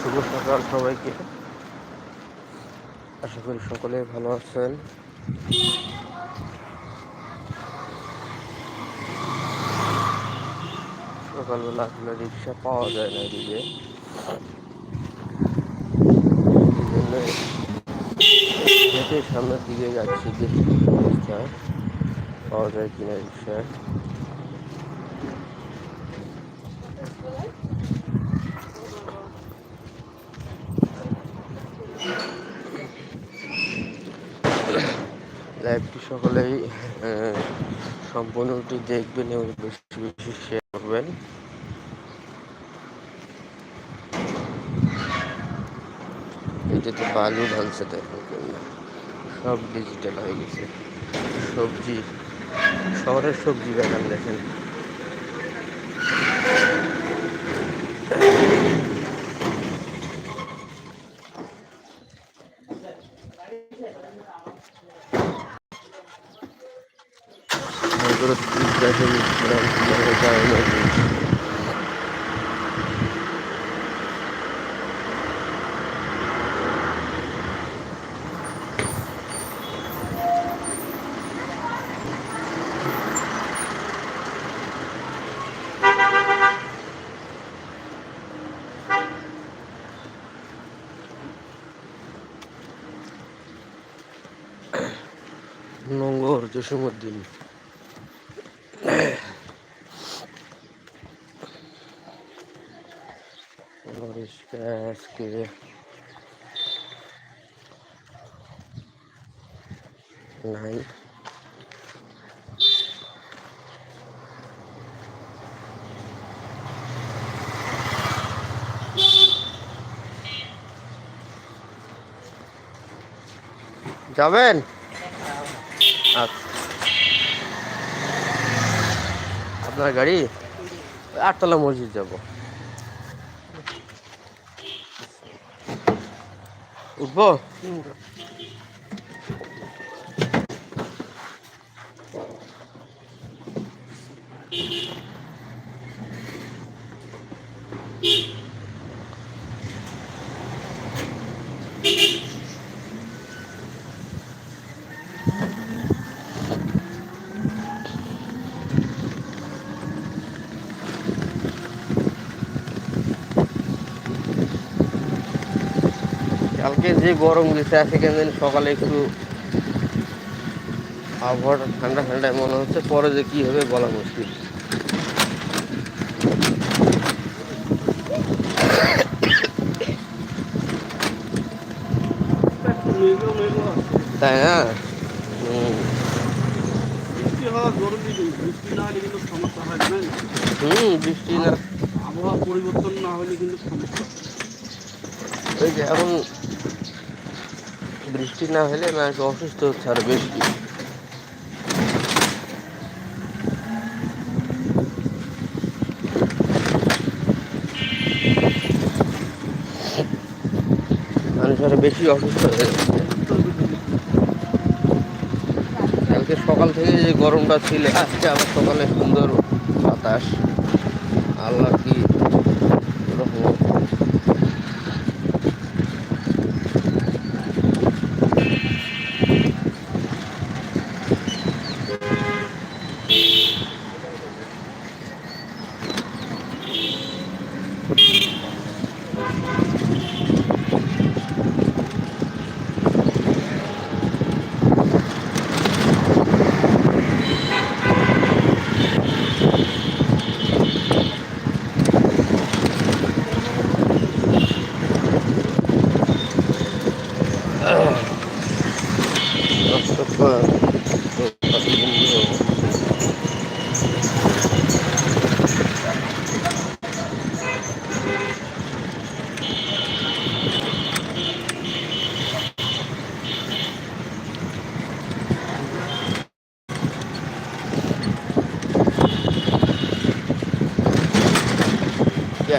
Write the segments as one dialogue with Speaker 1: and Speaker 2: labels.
Speaker 1: শুভ সকাল সবাইকে। আশা করি সকলে ভালো আছেন। সকালবেলা আসলে রিক্সা পাওয়া যায় না এদিকে। হেঁটে সামনের দিকে যাচ্ছি, দেখি অবস্থা। পাওয়া যায় কিনা রিক্সা লাইভটি সকলেই সম্পূর্ণটি দেখবেন এবং বেশি বেশি শেয়ার করবেন। এটাতে বালু ঢালছে দেখেন সব ডিজিটাল হয়ে গেছে। সবজি, শহরের সবজি বাগান দেখেন দেখেন। নোংর জসীমুদ্দিন আজকে নাই। যাবেন? আচ্ছা আপনার গাড়ি? আটতলা মসজিদ যাব। উঠবো? কালকে যে গরম গেছে আজকে কেন সকালে একটু আবহাওয়াটা ঠান্ডা ঠান্ডায় মনে হচ্ছে পরে যে কী হবে বলা মুশকিল। তাই না? হুম। হুম বৃষ্টি না
Speaker 2: আবহাওয়া পরিবর্তন না হলে কিন্তু সমস্যা
Speaker 1: ওই যে এখন বৃষ্টি না হলে মানুষ অসুস্থ হচ্ছে আরও বেশি। মানুষ বেশি অসুস্থ হয়ে যাচ্ছে। কালকে সকাল থেকে যে গরমটা ছিল, আজকে আবার সকালে সুন্দর বাতাস। আল্লাহ কি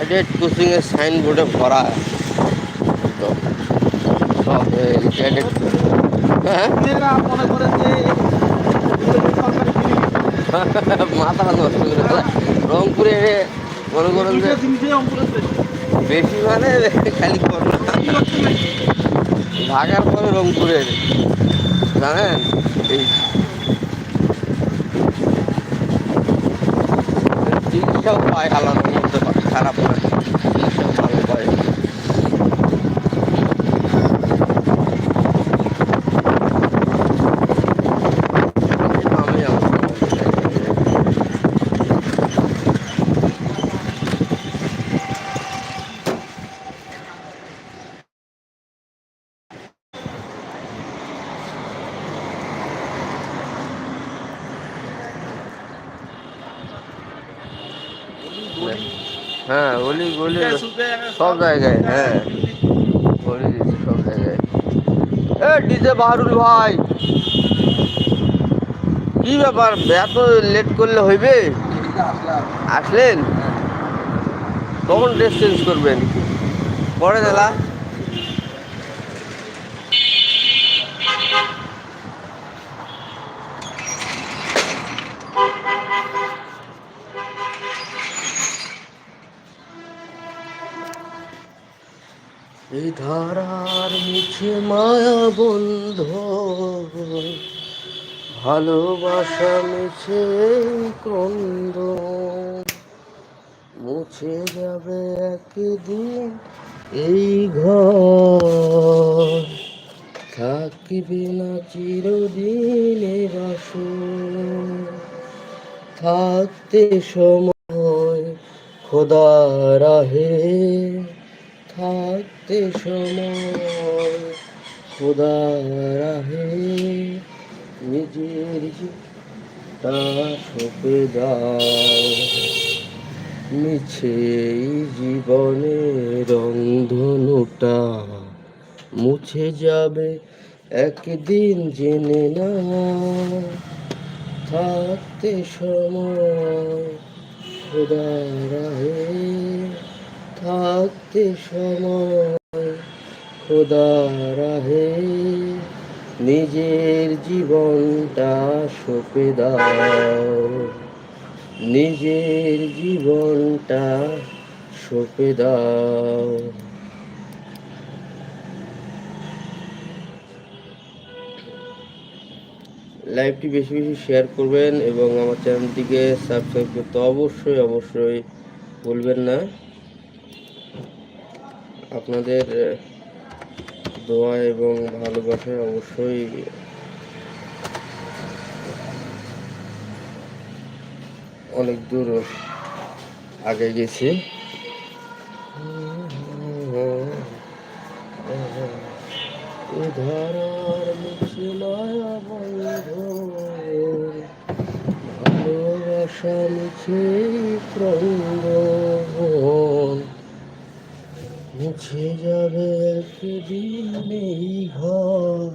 Speaker 1: ক্যাডেট কোচিং এর সাইনবোর্ডে ভরা একদম। সব ক্যাডেট হ্যাঁ? মাথা রংপুরে মনে করেন যে
Speaker 2: বেশি।
Speaker 1: মানে খালি? ঢাকার পরে রংপুরের জানেন? এই চিকিৎসাও পায় আলাদার মধ্যে পায়, খারাপ না চিকিৎসাও ভালো পায় আমি আমার হ্যাঁ অলি গলি সব জায়গায় হ্যাঁ। বলে দিচ্ছে, সব জায়গায়। এ, ডিজে বাহারুল ভাই। কি ব্যাপার? এত লেট করলে হইবে? আসলেন? কখন ড্রেস চেঞ্জ করবেন? পরে দিলা এই ধারার মিছে মায়া বন্ধ। ভালোবাসা মিছে ক্রন্দ মুছে যাবে একদিন এই ঘর। থাকবে না চিরদিনে বাসর। থাকতে সময় খোদা রাহে। থাকতে সময়, খোদা রাহে, নিজের তা সপে মিছে জীবনের রংধনুটা মুছে যাবে, একদিন জেনে না থাকতে সময়, খোদা রাহে, থাকতে সময়। খোদা রাহে নিজের জীবনটা সপে দাও। নিজের জীবনটা সপে দাও। লাইভটি বেশি বেশি শেয়ার করবেন এবং আমার চ্যানেলটিকে সাবস্ক্রাইব করতে অবশ্যই অবশ্যই ভুলবেন না। আপনাদের দোয়া এবং ভালোবাসায় অবশ্যই অনেক দূর আগে গেছি। ভালোবাসা মিছে ক্রন্দন মুছে যাবে একদিন এই ঘর।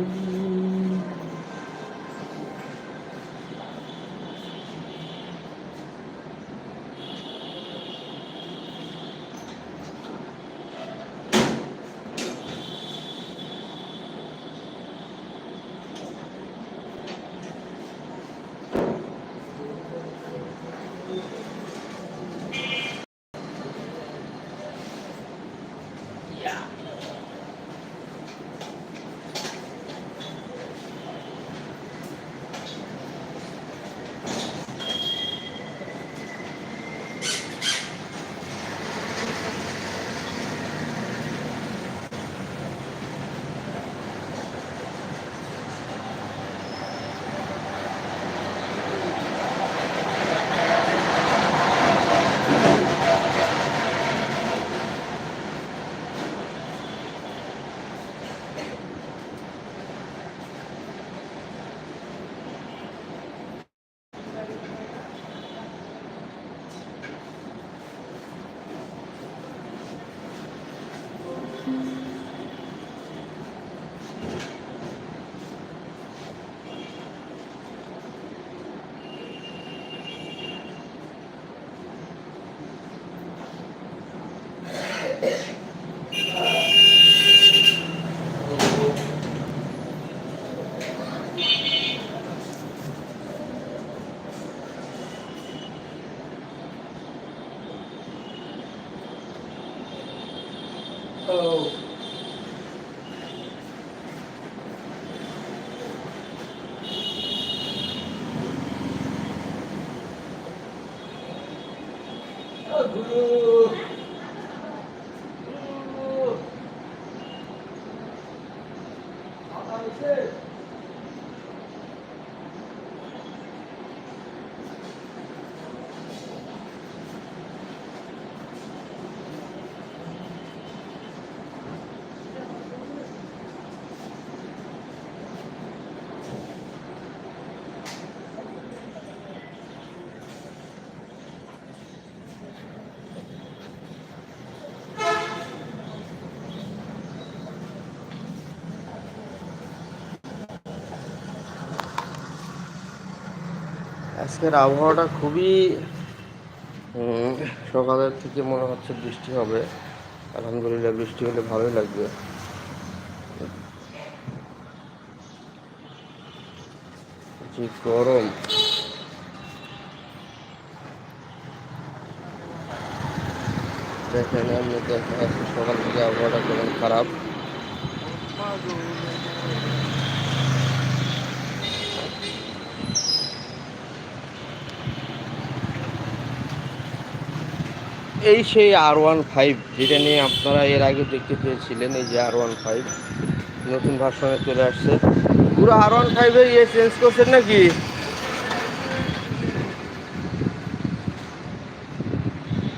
Speaker 1: Mm-hmm. মধু আজকের আবহাওয়াটা খুবই সকালের থেকে মনে হচ্ছে বৃষ্টি হবে। আলহামদুলিল্লাহ বৃষ্টি হলে ভালোই লাগবে। যে গরম। দেখেন আপনি দেখেন সকাল থেকে আবহাওয়াটা কেমন খারাপ। এই সেই আর ওয়ান ফাইভ যেটা নিয়ে আপনারা এর আগে দেখতে পেয়েছিলেন, এই যে আর ওয়ান ফাইভ নতুন ভার্সনে চলে আসছে। পুরো আর ওয়ান ফাইভের ইয়ে চেঞ্জ করছেন নাকি?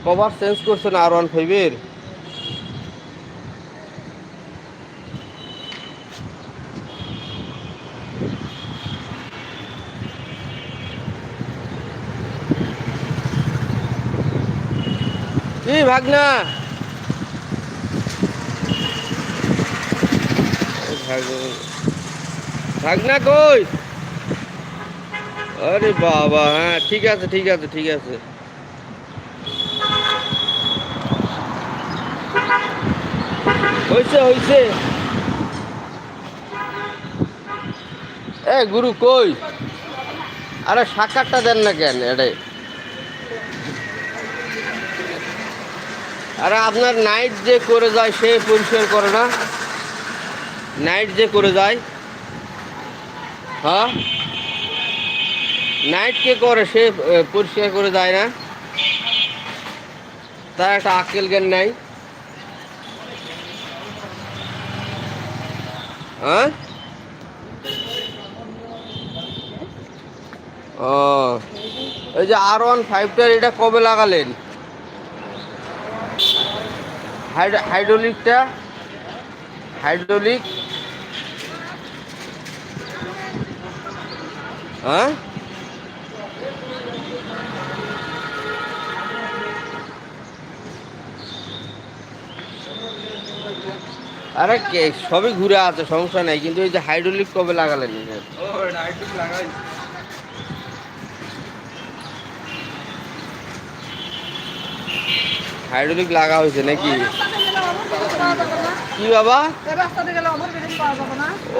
Speaker 1: কভার চেঞ্জ করছেন আর ওয়ান ফাইভের কি ভাগনা। ভাগ- ভাগনা। কই? আরে বাবা হ্যাঁ ঠিক আছে ঠিক আছে ঠিক আছে। হইছে হইছে। এ, গুরু কই? আরে সাক্ষাৎটা দেন না কেন এটাই আরে আপনার নাইট যে করে যায়, সে পরিষ্কার করে না। নাইট যে করে যায় হ্যাঁ? নাইট কে করে, সে পরিষ্কার করে যায় না। তার একটা আকেল জ্ঞান নাই। হ্যাঁ? ও, এই যে আর ওয়ান ফাইভটার এটা কবে লাগালেন? হাইড্রোলিকটা, হাইড্রোলিক হ্যাঁ? আরে কে, সবই ঘুরে আছে, সমস্যা নাই, কিন্তু এই যে হাইড্রোলিক কবে লাগালেন এটা?
Speaker 2: ও নাইটুক লাগাই
Speaker 1: হাইড্রোলিক লাগা হয়েছে নাকি? কি বাবা?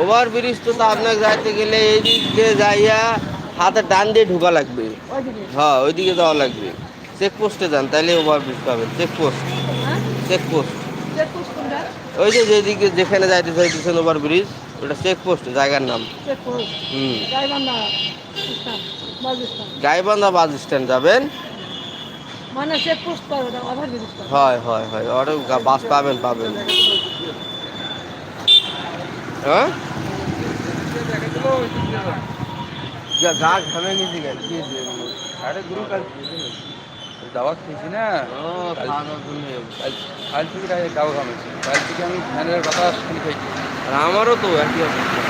Speaker 1: ওভার ব্রিজ তো আপনাকে যাইতে গেলে এই দিক দিয়ে যাইয়া হাতে ডান দিয়ে ঢুকা লাগবে। হ্যাঁ ওইদিকে যাওয়া লাগবে চেকপোস্টে যান তাহলে ওভার ব্রিজ পাবেন চেকপোস্ট? চেকপোস্ট ওই যে যেদিকে যেখানে যাইতে চাইতেছেন ওভার ব্রিজ ওটা চেকপোস্ট জায়গার নাম হুম।
Speaker 3: গাইবান্ধা বাস স্ট্যান্ড
Speaker 1: যাবেন
Speaker 3: মানে চেকপোস্ট পাবে না, পাবে।
Speaker 1: হয় হয় হয় ওটা বাস পাবেন পাবেন। হ্যাঁ? গেছি যে?
Speaker 2: আরে গুরু কাল দাওয়াত খেয়েছি না?
Speaker 1: ও, খাওয়া
Speaker 2: কাল কাল থেকে দাওয়া খামেছি কাল থেকে আমি বাতাস খালি খাইছি।
Speaker 1: আর আমারও তো একই অবস্থা।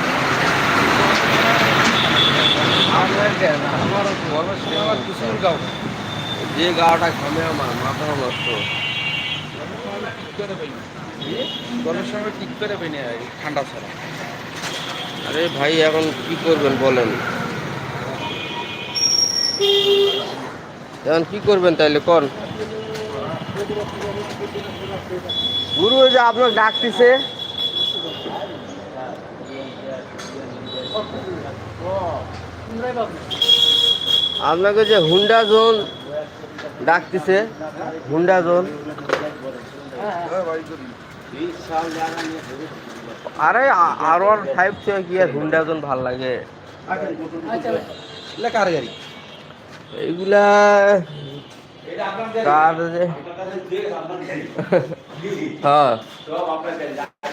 Speaker 2: আমার কেন আমার প্রচুর গাও
Speaker 1: যে গাওটা ঘামে আমার মাথা নষ্ট।
Speaker 2: ঠিক করে পাইনি গরমের সময় ঠিক করে পাইনি ঠান্ডা ছাড়া।
Speaker 1: আরে ভাই এখন কি করবেন বলেন? এখন কি করবেন তাইলে কোন? গুরু ওই যে আপনার ডাকতেছে। আপনাকে যে হুন্ডা জোন ডাকতেছে হুন্ডা জোন। আরে আর ওয়ান ফাইভ থেকে কি আর হুন্ডা জোন ভালো লাগে? এইগুলা কার হ্যাঁ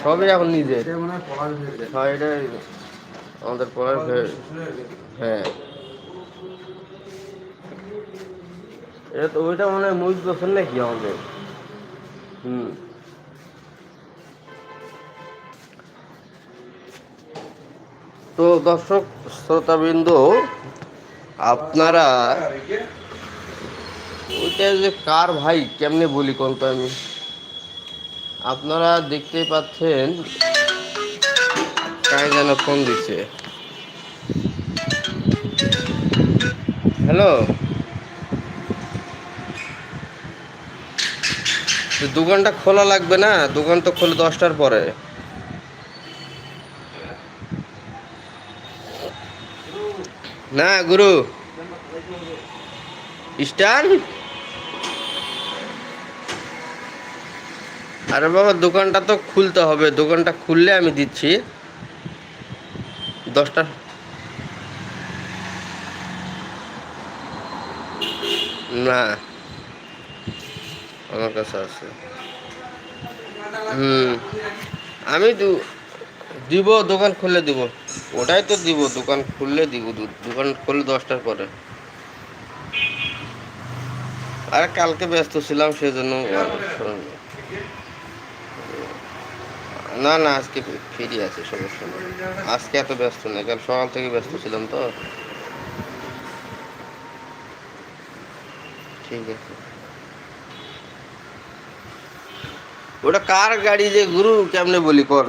Speaker 1: সবই এখন নিজে হ্যাঁ এটা আমাদের পড়ার হ্যাঁ। এটা তো ওইটা মনে হয় মুজ বছর নাকি আমাদের? হুম। তো দর্শক, শ্রোতাবৃন্দ, আপনারা ওইটা যে কার ভাই, কেমনে বলি কোন তো আমি? আপনারা দেখতেই পাচ্ছেন কাই যেন ফোন দিচ্ছে। হ্যালো? দোকানটা খোলা লাগবে না? দোকান তো খোলে দশটার পরে। না, গুরু। স্টান? আরে বাবা দোকানটা তো খুলতে হবে। দোকানটা খুললে আমি দিচ্ছি। দশটা। না। আমার কাছে আছে। হুম, আমি দিব, দোকান খুললে দিব। ওটাই তো দিব, দোকান খুললে দিব দোকান খুললে দশটার পরে। আরে কালকে ব্যস্ত ছিলাম, সেজন্য। না না, আজকে ফ্রি আছে, সমস্যা নেই। আজকে এত ব্যস্ত নেই, কাল সকাল থেকে ব্যস্ত ছিলাম তো। ঠিক আছে। ওটা কার গাড়ি যে গুরু কেমনে বলি কর।